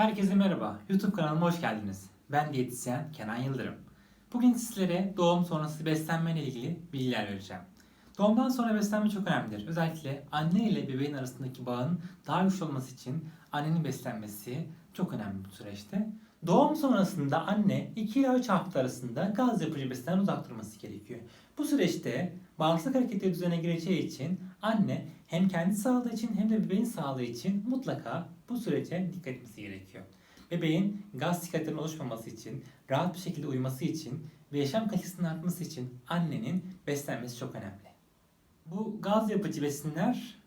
Herkese merhaba. YouTube kanalıma hoş geldiniz. Ben diyetisyen Kenan Yıldırım. Bugün sizlere doğum sonrası beslenme ile ilgili bilgiler vereceğim. Doğumdan sonra beslenme çok önemlidir. Özellikle anne ile bebeğin arasındaki bağın daha güçlü olması için annenin beslenmesi çok önemli bu süreçte. Doğum sonrasında anne 2 ila 3 hafta arasında gaz yapıcı besinlerden uzak durması gerekiyor. Bu süreçte bağırsak hareketleri düzene gireceği için anne hem kendi sağlığı için hem de bebeğin sağlığı için mutlaka bu sürece dikkat etmesi gerekiyor. Bebeğin gaz şikayetlerinin oluşmaması için, rahat bir şekilde uyuması için ve yaşam kalitesinin artması için annenin beslenmesi çok önemli. Bu gaz yapıcı besinler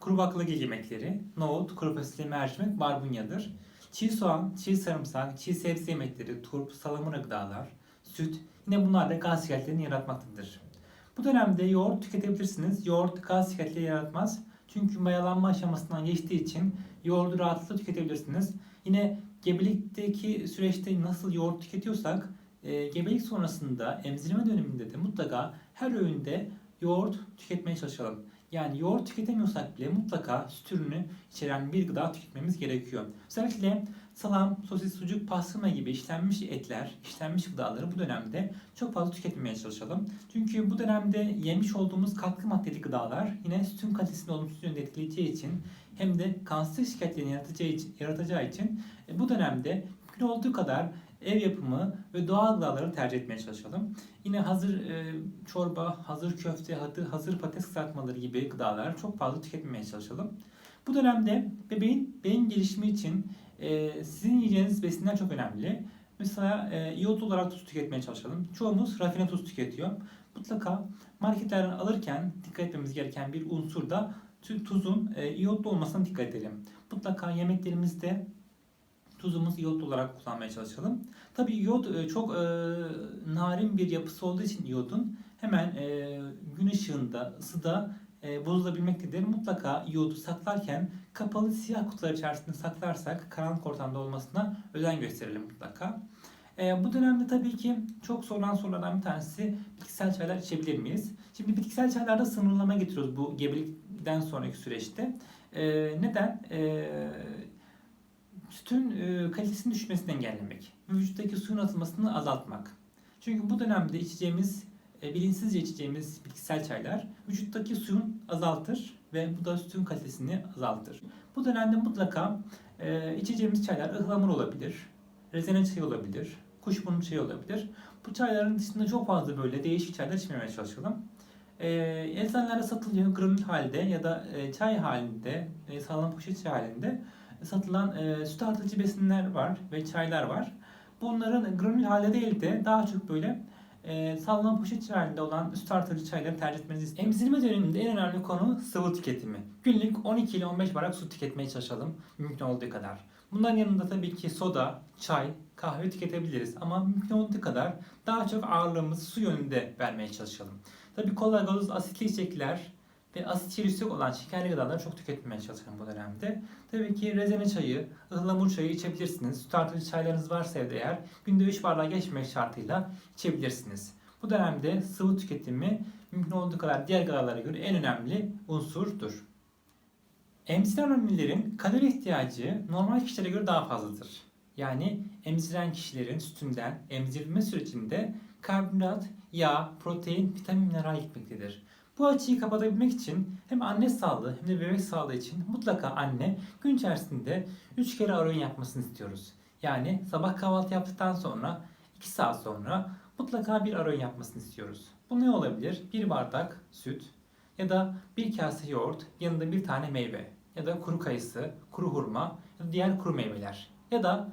kuru baklagil yemekleri, nohut, kuru fasulye, mercimek, barbunyadır. Çiğ soğan, çiğ sarımsak, çiğ sebze yemekleri, turp, salamura gıdalar, süt yine bunlar da gaz şikayetlerini yaratmaktadır. Bu dönemde yoğurt tüketebilirsiniz. Yoğurt gaz şikayetleri yaratmaz. Çünkü mayalanma aşamasından geçtiği için yoğurdu rahatlıkla tüketebilirsiniz. Yine gebelikteki süreçte nasıl yoğurt tüketiyorsak e, gebelik sonrasında emzirme döneminde de mutlaka her öğünde yoğurt tüketmeye çalışalım. Yani yoğurt tüketemiyorsak bile mutlaka süt ürünü içeren bir gıda tüketmemiz gerekiyor. Özellikle salam, sosis, sucuk, pastırma gibi işlenmiş etler, işlenmiş gıdaları bu dönemde çok fazla tüketmemeye çalışalım. Çünkü bu dönemde yemiş olduğumuz katkı maddeli gıdalar yine sütün kalitesini olumsuz yönde etkileyeceği için hem de kanser şikayetlerini yaratacağı için, yaratacağı için e, bu dönemde mümkün olduğu kadar ev yapımı ve doğal gıdaları tercih etmeye çalışalım. Yine hazır e, çorba, hazır köfte, hazır, patates kızartmaları gibi gıdalar çok fazla tüketmemeye çalışalım. Bu dönemde bebeğin beyin gelişimi için e, sizin yiyeceğiniz besinler çok önemli. Mesela e, iyot olarak tuz tüketmeye çalışalım. Çoğumuz rafine tuz tüketiyor. Mutlaka marketlerden alırken dikkat etmemiz gereken bir unsur da tu- tuzun e, iyotlu olmasına dikkat edelim. Mutlaka yemeklerimizde tuzumuz iyot olarak kullanmaya çalışalım. Tabii iyot e, çok e, narin bir yapısı olduğu için iyodun hemen e, gün ışığında, ısıda e, bozulabilmektedir. Mutlaka iyodu saklarken kapalı siyah kutular içerisinde saklarsak karanlık ortamda olmasına özen gösterelim mutlaka. E, bu dönemde tabii ki çok sorulan sorulardan bir tanesi bitkisel çaylar içebilir miyiz? Şimdi bitkisel çaylarda sınırlama getiriyoruz bu gebelikten sonraki süreçte. E, neden? E, sütün e, kalitesinin düşmesini engellemek vücuttaki suyun atılmasını azaltmak. Çünkü bu dönemde içeceğimiz, e, bilinçsizce içeceğimiz bitkisel çaylar vücuttaki suyun azaltır ve bu da sütün kalitesini azaltır. Bu dönemde mutlaka e, içeceğimiz çaylar ıhlamur olabilir, rezene çayı olabilir, kuşburnu çayı olabilir. Bu çayların dışında çok fazla böyle değişik çaylar içmemeye çalışalım. E, eczanelerde satılıyor granül halde ya da e, çay halinde, e, sağlam poşet çay halinde satılan e, süt artıcı besinler var ve çaylar var. Bunların granül halde değil de daha çok böyle e, sallanan poşet halinde olan süt artıcı çayları tercih etmenizi isterim. Emzirme döneminde en önemli konu sıvı tüketimi. Günlük 12 ile 15 bardak su tüketmeye çalışalım mümkün olduğu kadar. Bunların yanında tabii ki soda, çay, kahve tüketebiliriz ama mümkün olduğu kadar daha çok ağırlığımızı su yönünde vermeye çalışalım. Tabii kola, gazoz, asitli içecekler ve asit yok olan şekerli gıdaları çok tüketmemeye çalışalım bu dönemde. Tabii ki rezene çayı, ıhlamur çayı içebilirsiniz. Süt artıcı çaylarınız varsa evde eğer günde 3 bardağa geçmemek şartıyla içebilirsiniz. Bu dönemde sıvı tüketimi mümkün olduğu kadar diğer gıdalara göre en önemli unsurdur. Emziren annelerin kalori ihtiyacı normal kişilere göre daha fazladır. Yani emziren kişilerin sütünden emzirilme sürecinde karbonhidrat, yağ, protein, vitamin, mineral gitmektedir. Bu açıyı kapatabilmek için hem anne sağlığı hem de bebek sağlığı için mutlaka anne gün içerisinde 3 kere öğün yapmasını istiyoruz. Yani sabah kahvaltı yaptıktan sonra 2 saat sonra mutlaka bir öğün yapmasını istiyoruz. Bu ne olabilir? Bir bardak süt ya da bir kase yoğurt yanında bir tane meyve ya da kuru kayısı, kuru hurma ya da diğer kuru meyveler ya da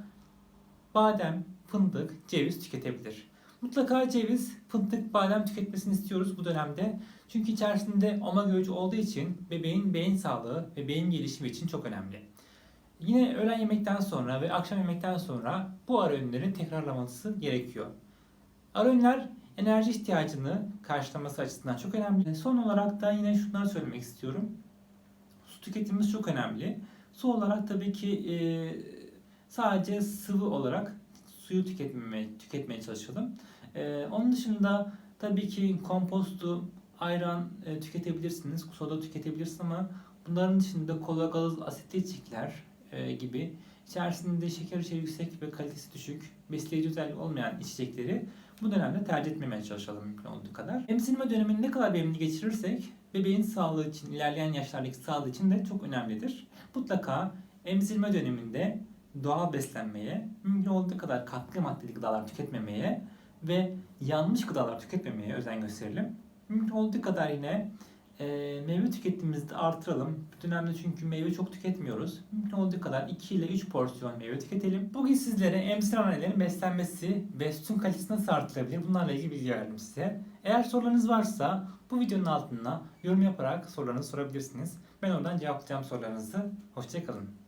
badem, fındık, ceviz tüketebilir. Mutlaka ceviz, fındık, badem tüketmesini istiyoruz bu dönemde. Çünkü içerisinde omega 3 olduğu için bebeğin beyin sağlığı ve beyin gelişimi için çok önemli. Yine öğlen yemekten sonra ve akşam yemekten sonra bu ara öğünlerin tekrarlaması gerekiyor. Ara öğünler enerji ihtiyacını karşılaması açısından çok önemli. Son olarak da yine şunları söylemek istiyorum. Su tüketimimiz çok önemli. Su olarak tabii ki e, sadece sıvı olarak suyu tüketmemeye, tüketmeye çalışalım. E, onun dışında tabii ki kompostu, ayran e, tüketebilirsiniz, soda tüketebilirsiniz ama bunların dışında kola, gazoz, asitli içecekler e, gibi içerisinde şeker içeriği yüksek ve kalitesi düşük, besleyici özelliği olmayan içecekleri bu dönemde tercih etmemeye çalışalım mümkün olduğu kadar. Emzirme dönemini ne kadar verimli geçirirsek bebeğin sağlığı için, ilerleyen yaşlardaki sağlığı için de çok önemlidir. Mutlaka emzirme döneminde doğal beslenmeye, mümkün olduğu kadar katkı maddeli gıdalar tüketmemeye ve yanlış gıdalar tüketmemeye özen gösterelim. Mümkün olduğu kadar yine e, meyve tüketimimizi de artıralım. Bu dönemde çünkü meyve çok tüketmiyoruz. Mümkün olduğu kadar 2 ile 3 porsiyon meyve tüketelim. Bugün sizlere emziren annelerin beslenmesi ve sütün kalitesi nasıl artırılabilir bunlarla ilgili bilgi verdim size. Eğer sorularınız varsa bu videonun altına yorum yaparak sorularınızı sorabilirsiniz. Ben oradan cevaplayacağım sorularınızı. Hoşçakalın.